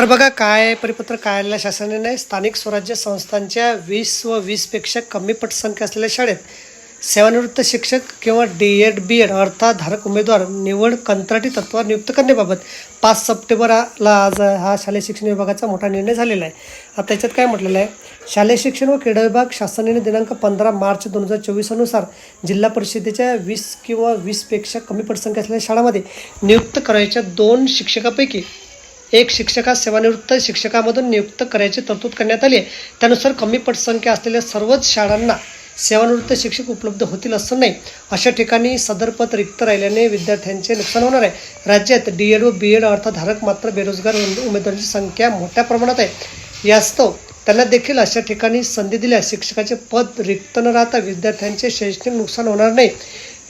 तर बघा काय परिपत्र कार्यालय शासनाने स्थानिक स्वराज्य संस्थांच्या वीस व वीसपेक्षा कमी पटसंख्या असलेल्या शाळेत सेवानिवृत्त शिक्षक किंवा डी एड बी एड अर्थात धारक उमेदवार निवड कंत्राटी तत्वावर नियुक्त करण्याबाबत पाच सप्टेंबरला आज हा शालेय शिक्षण विभागाचा मोठा निर्णय झालेला आहे. आता त्याच्यात काय म्हटलेलं आहे? शालेय शिक्षण व क्रीडा विभाग शासनाने दिनांक पंधरा मार्च दोन हजार चोवीसनुसार जिल्हा परिषदेच्या वीस किंवा वीसपेक्षा कमी पटसंख्या असलेल्या शाळामध्ये नियुक्त करायच्या दोन शिक्षकापैकी एक शिक्षकास सेवानिवृत्त शिक्षकामधून नियुक्त करायची तरतूद करण्यात आली आहे. त्यानुसार कमी पटसंख्या असलेल्या सर्वच शाळांना सेवानिवृत्त शिक्षक उपलब्ध होतील असं नाही. अशा ठिकाणी सदर पद रिक्त राहिल्याने विद्यार्थ्यांचे नुकसान होणार आहे. राज्यात डी एड व बी एड अर्थधारक मात्र बेरोजगार उमेदवारांची संख्या मोठ्या प्रमाणात आहे. यास्तव त्यांना देखील अशा ठिकाणी संधी दिल्यास शिक्षकाचे पद रिक्त न राहता विद्यार्थ्यांचे शैक्षणिक नुकसान होणार नाही.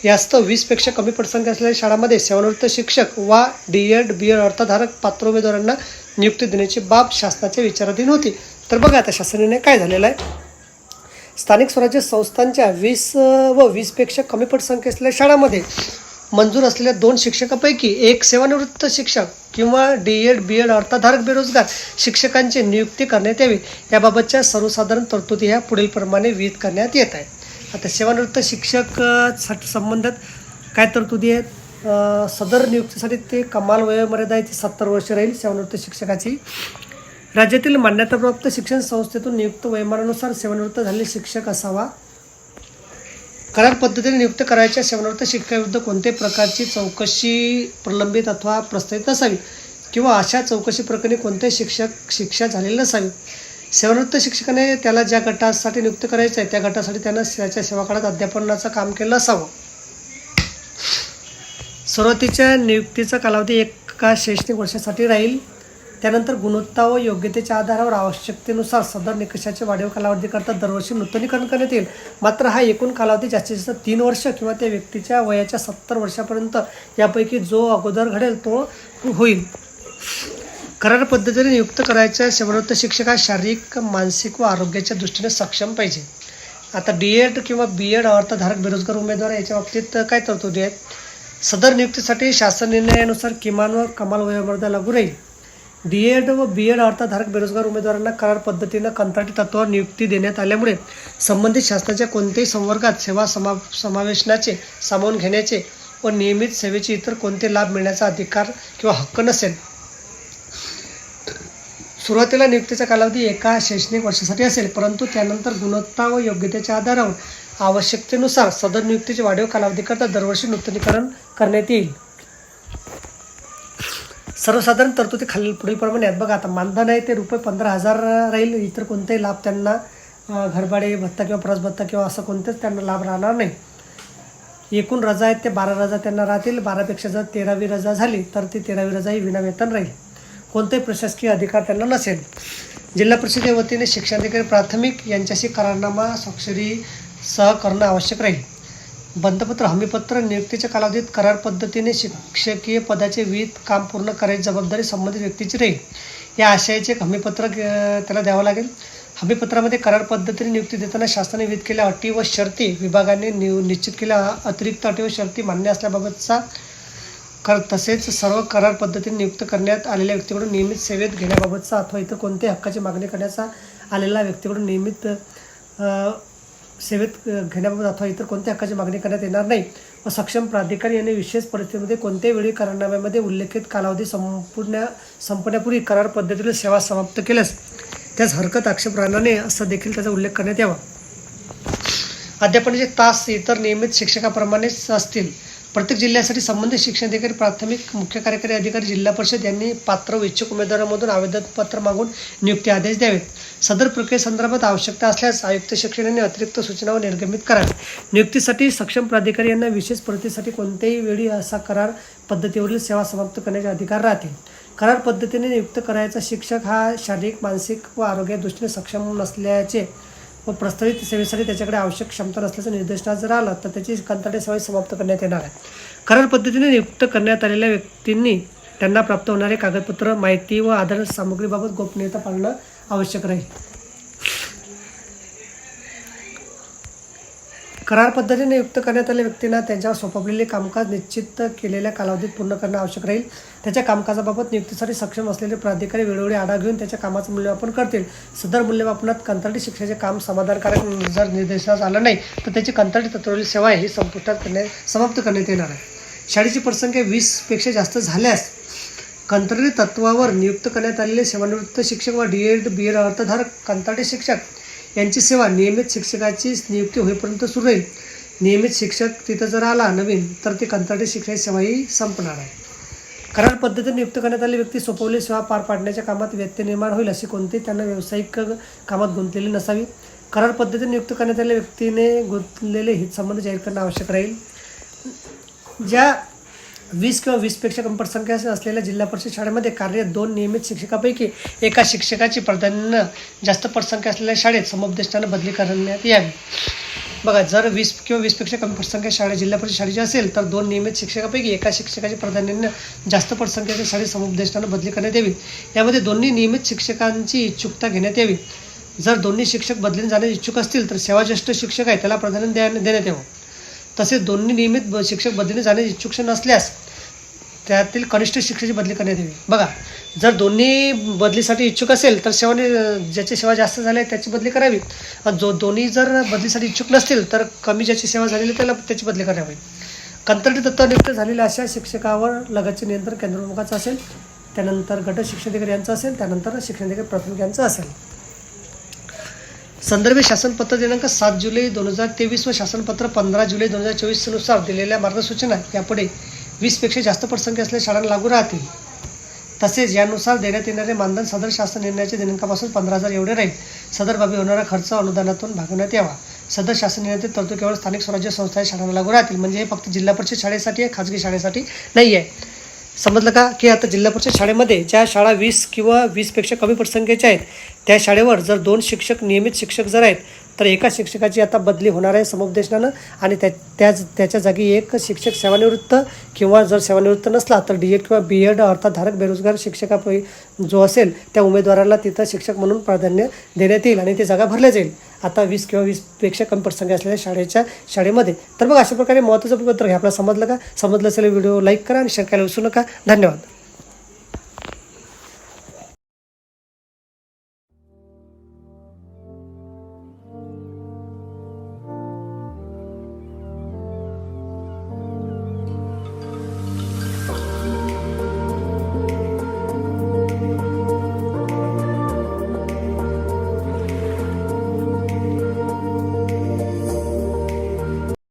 यास्तव वीसपेक्षा कमी पटसंख्या असलेल्या शाळांमध्ये सेवानिवृत्त शिक्षक वा डी एड बी एड अर्थधारक पात्र उमेदवारांना नियुक्ती देण्याची बाब शासनाच्या विचाराधीन होती. तर बघा आता शासनाने काय झालेलं आहे. स्थानिक स्वराज्य संस्थांच्या वीस व वीसपेक्षा कमी पटसंख्या असलेल्या शाळांमध्ये मंजूर असलेल्या दोन शिक्षकापैकी एक सेवानिवृत्त शिक्षक किंवा डी एड बी एड अर्थधारक बेरोजगार शिक्षकांची नियुक्ती करण्यात यावी. याबाबतच्या सर्वसाधारण तरतुदी ह्या पुढीलप्रमाणे विहित करण्यात येत आहे आता सेवानिवृत्त शिक्षक संबंधित काय तरतुदी आहेत? सदर नियुक्तीसाठी ते कमाल वयोमर्यादा आहे ती सत्तर वर्ष राहील सेवानिवृत्त शिक्षकाची. राज्यातील मान्यताप्राप्त शिक्षण संस्थेतून नियुक्त वयोमानानुसार सेवानिवृत्त झालेले शिक्षक असावा. करार पद्धतीने नियुक्त करायच्या सेवानिवृत्त शिक्षकाविरुद्ध कोणत्याही प्रकारची चौकशी प्रलंबित अथवा प्रस्तावित नसावी किंवा अशा चौकशी प्रकरणी कोणतेही शिक्षक शिक्षा झालेली नसावी. सेवानिवृत्त शिक्षकाने त्याला ज्या गटासाठी नियुक्त करायचं आहे त्या गटासाठी त्यानं त्याच्या सेवाकाळात अध्यापनाचं काम केलं असावं. सुरुवातीच्या नियुक्तीचा कालावधी एका शैक्षणिक वर्षासाठी राहील. त्यानंतर गुणवत्ता व योग्यतेच्या आधारावर आवश्यकतेनुसार सदर निकषाचे वाढीव कालावधीकरता दरवर्षी नूतनीकरण करण्यात येईल. मात्र हा एकूण कालावधी जास्तीत जास्त तीन वर्ष किंवा त्या व्यक्तीच्या वयाच्या सत्तर वर्षापर्यंत यापैकी जो अगोदर घडेल तो होईल. करार पद्धतीने नियुक्त करायच्या सेवानिवृत्त शिक्षक हा शारीरिक मानसिक व आरोग्याच्या दृष्टीने सक्षम पाहिजे. आता डी एड किंवा बी एड अर्थधारक बेरोजगार उमेदवार याच्या बाबतीत काय तरतुदी आहेत? सदर नियुक्तीसाठी शासन निर्णयानुसार किमान व कमाल वयोमर्यादा लागू राहील. डी एड व बी एड अर्थधारक बेरोजगार उमेदवारांना करार पद्धतीनं कंत्राटी तत्वावर नियुक्ती देण्यात आल्यामुळे संबंधित शासनाच्या कोणत्याही संवर्गात सेवा समा समावेशनाचे सामावून घेण्याचे व नियमित सेवेचे इतर कोणते लाभ मिळण्याचा अधिकार किंवा हक्क नसेल. सुरुवातीला नियुक्तीचा कालावधी एका शैक्षणिक वर्षासाठी असेल परंतु त्यानंतर गुणवत्ता व योग्यतेच्या आधारावर आवश्यकतेनुसार सदर नियुक्तीचे वाढीव कालावधीकरता दरवर्षी नूतनीकरण करण्यात येईल. सर्वसाधारण तरतुदी खालील पुढीलप्रमाणे आहेत. बघा आता मानधन आहे ते रुपये पंधरा हजार राहील. इतर कोणतेही लाभ त्यांना घरबाडे घरभाडे भत्ता किंवा प्रस भत्ता किंवा असं कोणतेच त्यांना लाभ राहणार नाही. एकूण रजा आहेत ते बारा रजा त्यांना राहतील. बारापेक्षा जर तेरावी रजा झाली तर ती तेरावी रजा ही विनावेतन राहील. कोणतेही प्रशासकीय अधिकार त्यांना नसेल. जिल्हा परिषदे वतीने शिक्षणाधिकारी प्राथमिक यांच्याशी करारनामा स्वाक्षरी सह करणं आवश्यक राहील. बंधपत्र हमीपत्र नियुक्तीच्या कालावधीत करार पद्धतीने शिक्षकीय पदाचे विहित काम पूर्ण करायची जबाबदारी संबंधित व्यक्तीची राहील. या आशयाचे एक हमीपत्र त्याला द्यावं लागेल. हमीपत्रामध्ये करार पद्धतीने नियुक्ती देताना शासनाने विहित केल्या अटी व शर्ती विभागाने निव निश्चित केल्या अतिरिक्त अटी व शर्ती मान्य असल्याबाबतचा कर तसेच सर्व करार पद्धतीने नियुक्त करण्यात आलेल्या व्यक्तीकडून नियमित सेवेत घेण्याबाबतचा अथवा इतर कोणत्याही हक्काची मागणी करण्याचा आलेला व्यक्तीकडून नियमित सेवेत घेण्याबाबत अथवा इतर कोणत्या हक्काची मागणी करण्यात येणार नाही. व सक्षम प्राधिकारी यांनी विशेष परिस्थितीमध्ये कोणत्याही वेळी करारनाम्यामध्ये उल्लेखित कालावधी संपूर्ण संपण्यापूर्वी करार पद्धतीने सेवा समाप्त केल्यास त्यास हरकत आक्षेप राहणार नाही असं देखील त्याचा उल्लेख करण्यात यावा. अध्यापनाचे तास इतर नियमित शिक्षकाप्रमाणेच असतील. प्रत्येक जिल्ह्यासाठी संबंधित शिक्षणाधिकारी प्राथमिक मुख्य कार्यकारी अधिकारी जिल्हा परिषद यांनी पात्र व इच्छुक उमेदवारांमधून आवेदनपत्र मागून नियुक्ती आदेश द्यावेत. सदर प्रक्रियेसंदर्भात आवश्यकता असल्यास आयुक्त शिक्षणाने अतिरिक्त सूचना व निर्गमित कराव्या नियुक्तीसाठी सक्षम प्राधिकारी यांना विशेष परिस्थितीसाठी कोणत्याही वेळी असा करार पद्धतीवरील सेवा समाप्त करण्याचे अधिकार राहतील. करार पद्धतीने नियुक्त करायचा शिक्षक हा शारीरिक मानसिक व आरोग्य दृष्टीने सक्षम नसल्याचे व प्रस्तावित सेवेसाठी त्याच्याकडे आवश्यक क्षमता नसल्याचं निर्देशनात जर आलं तर त्याची कंत्राटी सेवा समाप्त करण्यात येणार आहे. करार पद्धतीने नियुक्त करण्यात आलेल्या व्यक्तींनी त्यांना प्राप्त होणारे कागदपत्र माहिती व आधार सामग्रीबाबत गोपनीयता पाळणं आवश्यक राहील. करार पद्धतीने नियुक्त करण्यात आलेल्या व्यक्तींना त्यांच्यावर सोपवलेले कामकाज निश्चित केलेल्या कालावधीत पूर्ण करणं आवश्यक राहील. त्याच्या कामकाजाबाबत नियुक्तीसाठी सक्षम असलेले प्राधिकारी वेळोवेळी आढावा घेऊन त्याच्या कामाचं मूल्यमापन करतील. सदर मूल्यमापनात कंत्राटी शिक्षेचे काम समाधानकारक जर निर्देशास आलं नाही तर त्याची कंत्राटी तत्वावरील सेवा आहे ही संपुष्टात करण्यात समाप्त करण्यात येणार आहे. शाळेची पटसंख्या वीसपेक्षा जास्त झाल्यास कंत्राटी तत्वावर नियुक्त करण्यात आलेले सेवानिवृत्त शिक्षक व डी एड बी एड अर्थधारक कंत्राटी शिक्षक यांची सेवा नियमित शिक्षकाची नियुक्ती होईपर्यंत सुरू राहील. नियमित शिक्षक तिथं जर आला नवीन तर ती कंत्राटी शिक्षणाची सेवाही संपणार आहे. करार पद्धतीने नियुक्त करण्यात आली व्यक्ती सोपवली सेवा पार पाडण्याच्या कामात व्यत्यय निर्माण होईल अशी कोणती त्यांना व्यावसायिक कामात गुंतलेली नसावी. करार पद्धतीने नियुक्त करण्यात आलेल्या व्यक्तीने गुंतलेले हितसंबंध जाहीर करणं आवश्यक राहील. ज्या वीस किंवा वीसपेक्षा कमी पटसंख्या असलेल्या जिल्हा परिषद शाळेमध्ये कार्यरत दोन नियमित शिक्षकापैकी एका शिक्षकाची प्राधान्य जास्त पटसंख्या असलेल्या शाळेत समुपदेष्टानं बदली करण्यात यावी. बघा जर वीस किंवा वीसपेक्षा कमी पटसंख्या शाळा जिल्हा परिषद शाळेची असेल तर दोन नियमित शिक्षकापैकी एका शिक्षकाची प्राधान्यानं जास्त पटसंख्येच्या शाळेत समुपदेष्टानं बदली करण्यात यावी. यामध्ये दोन्ही नियमित शिक्षकांची इच्छुकता घेण्यात यावी. जर दोन्ही शिक्षक बदलून जाण्यास इच्छुक असतील तर सेवाज्येष्ठ शिक्षक आहे त्याला प्राधान्य द्या देण्यात यावं. तसेच दोन्ही नियमित ब- शिक्षक बदलून जाण्यास इच्छुक नसल्यास त्यातील कनिष्ठ शिक्षेची बदली करण्यात यावी. बघा जर दोन्ही बदलीसाठी इच्छुक असेल तर सेवाने ज्याची सेवा जास्त झाली आहे त्याची बदली करावी. आणि जो दोन्ही जर बदलीसाठी इच्छुक नसतील तर कमी ज्याची सेवा झालेली त्याला त्याची बदली करावी कंत्राटी दत्त नियुक्त झालेल्या अशा शिक्षकावर लगतचे नियंत्रण केंद्रप्रमुखाचं असेल त्यानंतर गट शिक्षणाधिकारी यांचं असेल त्यानंतर शिक्षणाधिकारी प्राथमिक यांचं असेल. संदर्भित शासनपत्र दिनांक सात जुलै दोन हजार तेवीस व शासनपत्र पंधरा जुलै दोन हजार चोवीसनुसार दिलेल्या मार्गसूचना यापुढे वीसपेक्षा जास्त पटसंख्या असलेल्या शाळांना लागू राहतील. तसेच यानुसार देण्यात येणारे मानधन सदर शासन निर्णयाच्या दिनांकापासून पंधरा हजार एवढे राहील. सदर बाबी होणारा खर्च अनुदानातून भागवण्यात यावा. सदर शासन निर्णयातील तरतूद केवळ स्थानिक स्वराज्य संस्था शाळांना लागू राहतील. म्हणजे हे फक्त जिल्हा परिषद शाळेसाठी आहे खाजगी शाळेसाठी नाही आहे. समजलं का? की आता जिल्हा परिषद शाळेमध्ये ज्या शाळा वीस किंवा वीसपेक्षा कमी पटसंख्येच्या आहेत त्या शाळेवर जर दोन शिक्षक नियमित शिक्षक जर आहेत तर एका शिक्षकाची आता बदली होणार आहे समुपदेशनानं आणि त्या त्याच त्याच्या जागी एक शिक्षक सेवानिवृत्त किंवा जर सेवानिवृत्त नसला तर डी एड किंवा बी एड अर्थात धारक बेरोजगार शिक्षकापै जो असेल त्या उमेदवाराला तिथं शिक्षक म्हणून प्राधान्य देण्यात येईल आणि ती जागा भरल्या जाईल. आता वीस किंवा वीसपेक्षा कमी पटसंख्या असलेल्या शाळेच्या शाळेमध्ये. तर मग अशा प्रकारे महत्त्वाचं पत्र हे आपल्याला समजलं का? समजलं असेल व्हिडिओ लाईक करा आणि शेअर करायला विसरू नका. धन्यवाद.